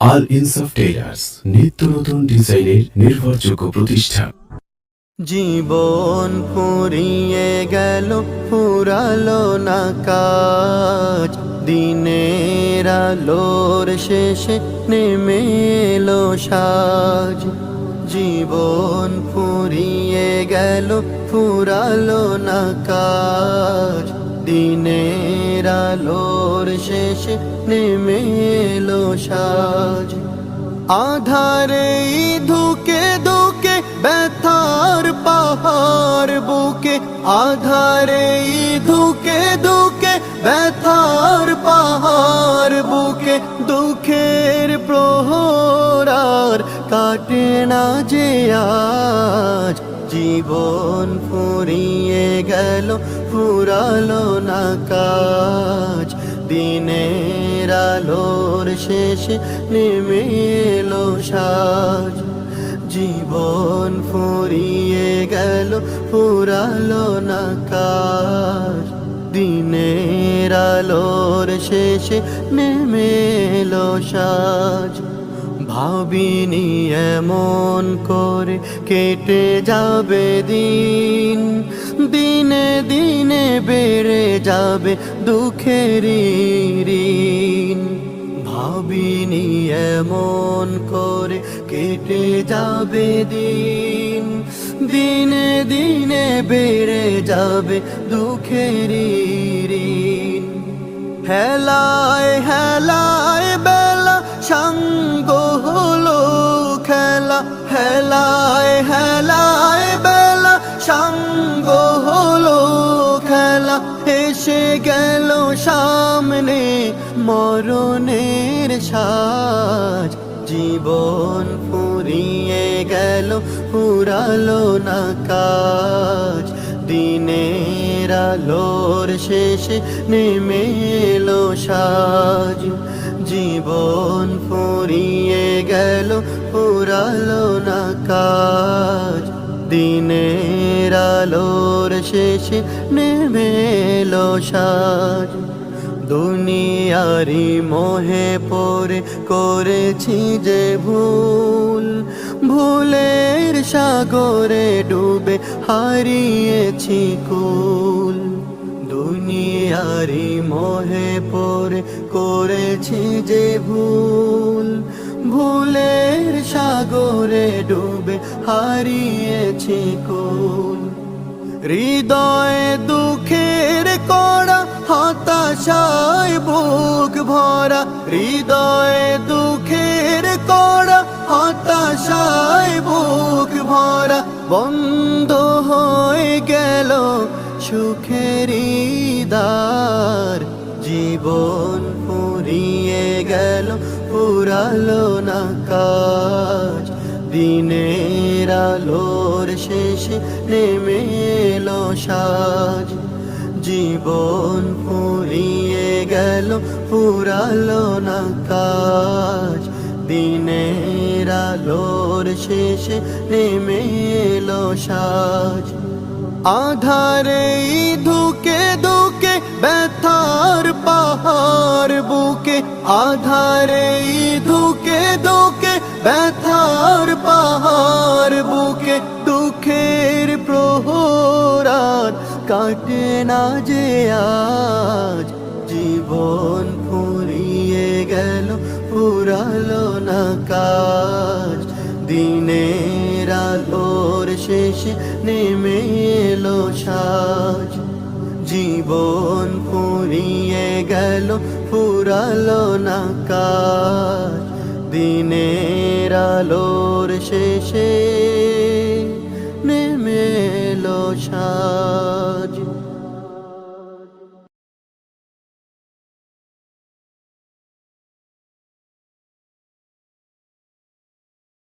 আল ইনসাফ টেইলার্স নিত্য নতুন ডিজাইনের নির্ভরযোগ্য প্রতিষ্ঠান জীবন ফুরিয়ে গেল, ফুরালো না কাজ। দিনের আলোর শেষে নেমে এলো সাজ। জীবন ফুরিয়ে গেল, ফুরালো না কাজ। দিনের আলোর শেষে নেমে এলো সাজ। আধারে ধুকে ধুকে ব্যথার পাহাড় বুকে, আধারে ধুকে ধুকে ব্যথার পাহাড় বুকে, দুঃখের প্রহরার কাটে না যে আজ। জীবন ফুরিয়ে গেল, ফুরালো না কাজ। দিনের আলোর শেষে নেমে এলো সাজ। জীবন ফুরিয়ে গেল, ফুরালো না কাজ। দিনের আলোর শেষে নেমে এলো সাজ। ভাবিনি এমন করে কেটে যাবে দিন। দিনে দিনে বেড়ে যাবে দুঃখের ঋণ। ভাবিনি এমন করে কেটে যাবে দিন। দিনে দিনে বেড়ে যাবে দুঃখের ঋণ। হেলায় হেলায় হেলায় হেলায় বেলা, সঙ্গ হলো খেলা। এসে গেল সামনে মরণের সাজ। জীবন ফুরিয়ে গেল, ফুরালো না কাজ। দিনের আলোর শেষে নেমে এলো সাজ। জীবন ফুরিয়ে গেল, ফুরালো না কাজ। দিনের আলোর শেষে নেমে সাজ। দুনিয়ারি মোহে পরে করেছি যে ভুল, ভুলের সাগরে ডুবে হারিয়েছি কুল। দুনিয়ারি মোহে পরে করেছি যে ভুল, ভুলের সাগরে ডুবে হারিয়েছি কুল। হৃদয়ে দুঃখের কড়া হতাশায় বুক ভরা, হৃদয়ে দুঃখের কড়া হতাশায় বুক ভরা, বন্ধ হয়ে গেল সুখের দ্বার জীবন ফুরিয়ে গেল, ফুরালো না কাজ। দিনের আলোর শেষে নেমে এলো সাজ। জীবন ফুরিয়ে গেল, ফুরালো না কাজ। দিনের আলোর শেষে নেমে এলো সাজ। আধারে ধুকে ধুকে ব্যথার পাহাড় বুকে আধারে ধুকে ধুকে ব্যথার পাহাড় বুকে, দুঃখের প্রহরার কাটে না যে আজ। জীবন ফুরিয়ে গেল, ফুরালো না কাজ। দিনের আলোর শেষে নেমে সাজ জীবন পুরিয়ে গেল ফুরালো না কাজ। দিনের আলোর শেষে নেমে এলো সাজ।